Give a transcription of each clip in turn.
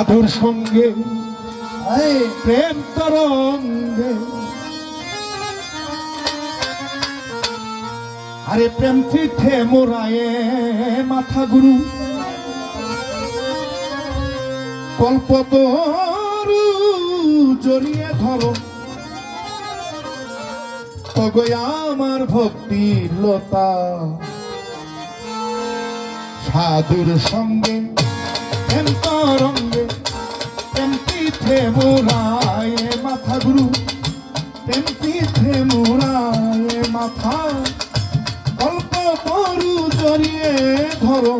সাধুর সঙ্গে প্রেম তরঙ্গে। আরে প্রেম তীর্থে মোরায়ে মাথা গুরু। কল্পতরু জড়িয়ে ধরো। আমার ভক্তি লতা। সাধুর সঙ্গে প্রেম তরঙ্গে। তীর্থে মোরায়ে মাথা গুরু। প্রেম তীর্থে মোরায়ে মাথা। কল্প তরু জড়িয়ে ধরো।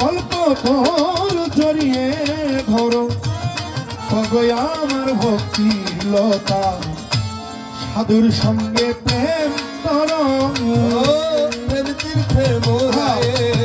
কল্প তরু জড়িয়ে ধরো। তগয় আমার ভক্তি লতা সাধুর সঙ্গে প্রেম তরঙ্গ। প্রেম তীর্থে মোরায়ে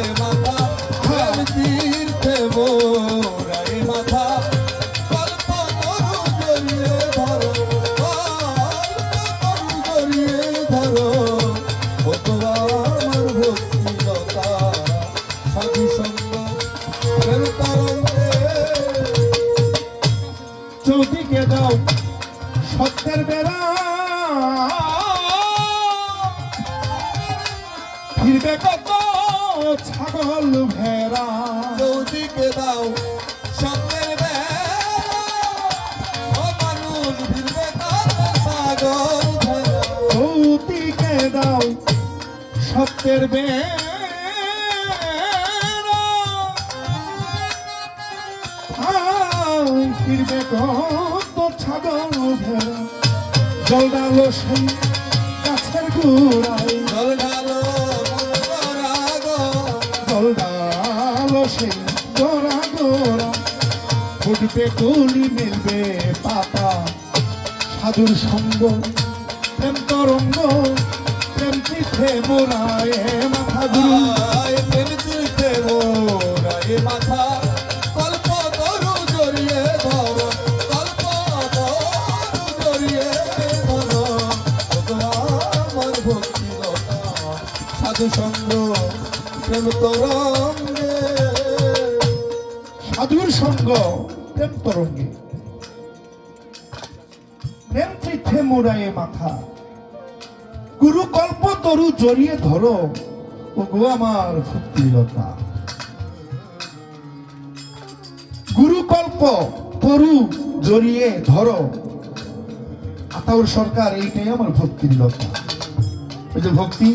ছাগল ভেড়া। চৌদিকে দাও সাগর চৌদিকে দাও সত্যের বেড়া। ফিরবে কত ছাগল ভেড়া। জল ডালো সেই গাছের গোড়ায়। সেই গোড়া গোড়া ফুটবে কলি মিলবে পাতা। সাধুর সঙ্গ, প্রেম তরঙ্গ, প্রেম পিঠে মোরায় মাথা গুরু প্রেম তীর্থে মোরায়ে মাথা। সাধু সঙ্গ প্রেম তরঙ্গে। সাধুর সঙ্গ, প্রেম তরঙ্গে। প্রেম তীর্থে মোড়ায়ে মাথা। গুরু কল্প তরু জড়িয়ে ধরো ও গো আমার ভক্তিলতা। গুরু কল্প তরু জড়িয়ে ধরো, আতাউর সরকার, এইটাই আমার ভক্তির লতা। ওই যে ভক্তি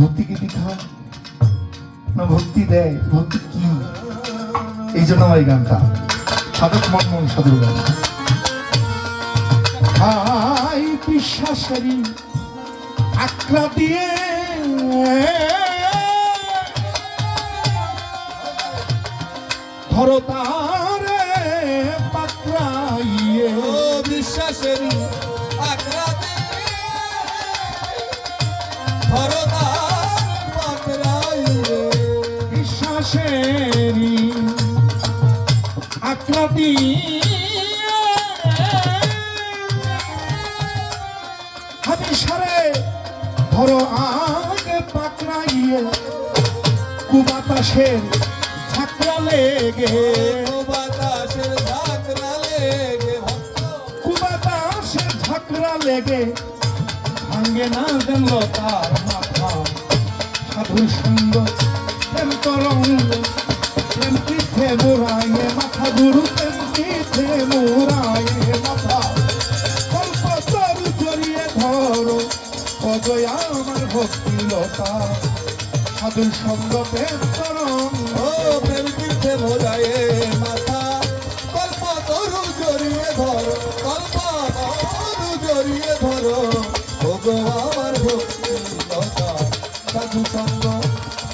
ভক্তি কি না ভক্তি দেয়, ভক্তি কি? এই জন্য আমার এই গানটা। সাধক মনমোহন সাধুর গান। হাই বিশ্বাসেরই আক্রা দিয়ে। ধরো তারে পাকড়াইয়ে। বিশ্বাসেরই আগ্রাতে ভরদার দিয়ে হাবিসারে ধরো আগে পাকড়াইয়ে কুবাতাসের ঝাঁকড়া লেগে। ও বাতাসের ঝাঁকড়া লেগে কুবাতাসের ঝাঁকড়া লেগে ভাঙ্গে না জানল তার মাথা। সাধুর সঙ্গ প্রেম তরঙ্গ তীর্থে মোরায়ে মাথা, গুরু প্রেম তীর্থে মোরায়ে মাথা। কল্প তরু জড়িয়ে ধরো, অজয় আমার ভক্তি লতা সাধুর সঙ্গ প্রেম তরঙ্গ প্রেম তীর্থে ভোলায়ে মাথা। কল্প তরু জড়িয়ে ধরো ভক্তি সাধু সঙ্গ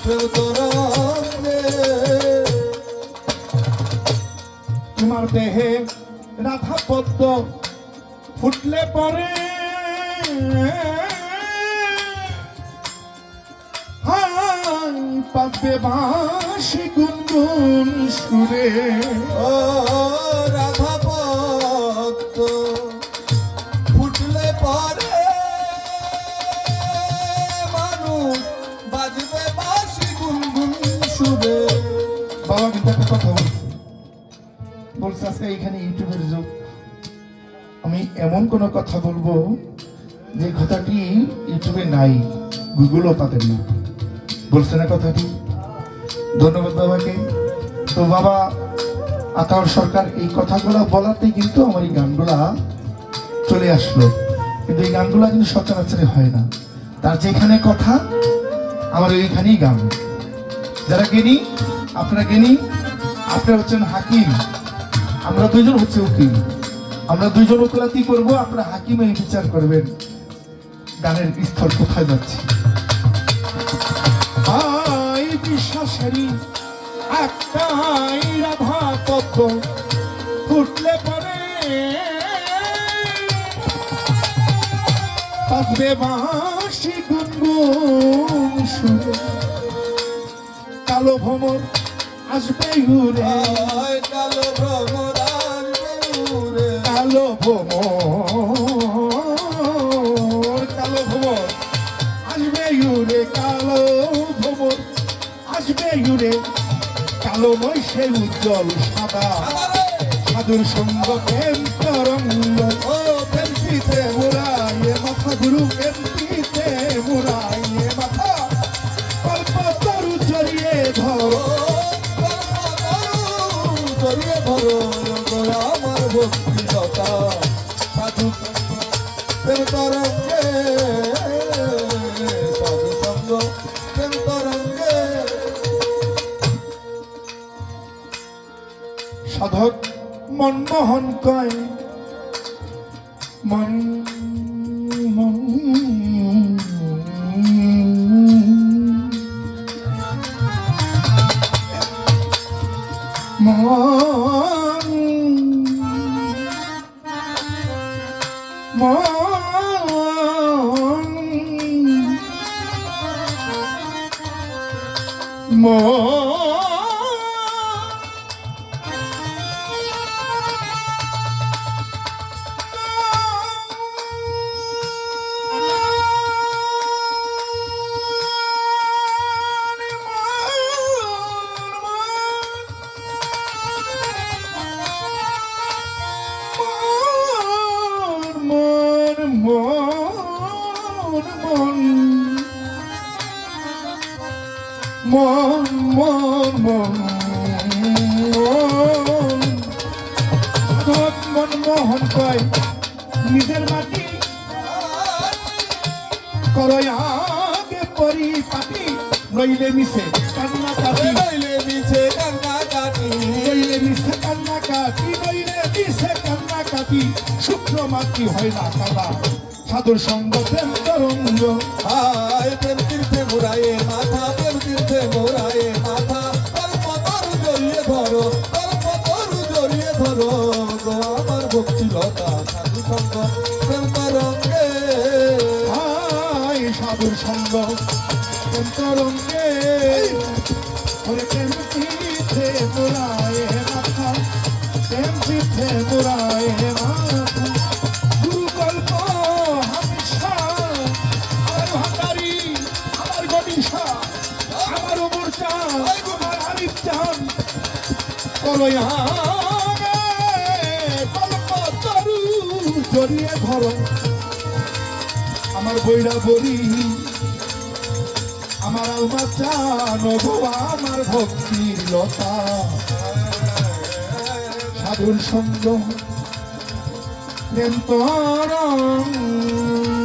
প্রেম তরঙ্গে তোমার দেহে রাধা পদ্ম ফুটলে পরে। পাবে বাঁশি গুনগুন সুরে। ও। বলছে, আজকে এখানে ইউটিউবের যুগ আমি এমন কোনো কথা বলব যে কথাটি ইউটিউবে নাই গুগলও পাবেন না বলছে না কথাটি? ধন্যবাদ বাবাকে। তো বাবা আতাউর সরকার এই কথাগুলো বলাতেই কিন্তু আমার এই গানগুলা চলে আসলো। কিন্তু এই গানগুলা কিন্তু সচরাচরে হয় না। তার যেখানে কথা, আমার ওইখানেই গান। যারা জ্ঞানী আপনারা জ্ঞানী আপনারা হচ্ছেন হাকিম। আমরা দুইজন হচ্ছে উকিল। আমরা দুইজন ওকালাতি করব? আপনারা হাকিমে বিচার করবেন। গানের স্থল কোথায় যাচ্ছে? আই বিশ্বাসেরই একটাই রাধা তত্ত্ব ফুটলে পরে বাজবে বাঁশি গুনগুন সুরে কালো ভ্রমর আসবে ঘুরে কালো ভ্রমর আসবে ঘুরে কালো ভ্রমর কালো ভ্রমর। আসবে ঘুরে কালো ভ্রমর আসবে ঘুরে কালো ময় সে উজ্জ্বল সাদা। সাধুর সঙ্গ প্রেম তরঙ্গ। ও প্রেম পিতে বোড়ায় মাথা গুরু প্রেম আমার ভক্তি লতা সাধু প্রেম তরঙ্গে সাধু সঙ্গ প্রেম সাধক মনমোহন কয় মন মো মনমোহন কয় নিজের মাটি করয় আগে পরিপাটি নইলে মিশে কান্না কাটি নইলে মিছে কান্না কাটি নইলে মিশে কান্না কাটি নইলে মিশে কান্না কাটি শুক্র মাটি হয় না কাদা সাধুর সঙ্গ প্রেম তরঙ্গ। আয় প্রেম তীর্থে মোরায়ে মাথা প্রেম সাধু সঙ্গ প্রেম তরঙ্গে আয় সাধুর সঙ্গ প্রেম তরঙ্গে ওরে প্রেম তীর্থে মোরায়ে মাথা প্রেম তীর্থে মোরায়ে মাথা গুরু গল্প হামেশা আমার ভান্ডারি আমার গদিশা আমার উমর চান আমার আরিফ চান করয়া গল্প জড়িয়ে ধরো। আমার বইরা বলি, আমার আলমা চান আমার ভক্তি লতা। সাধুর সঙ্গ, প্রেম তরঙ্গ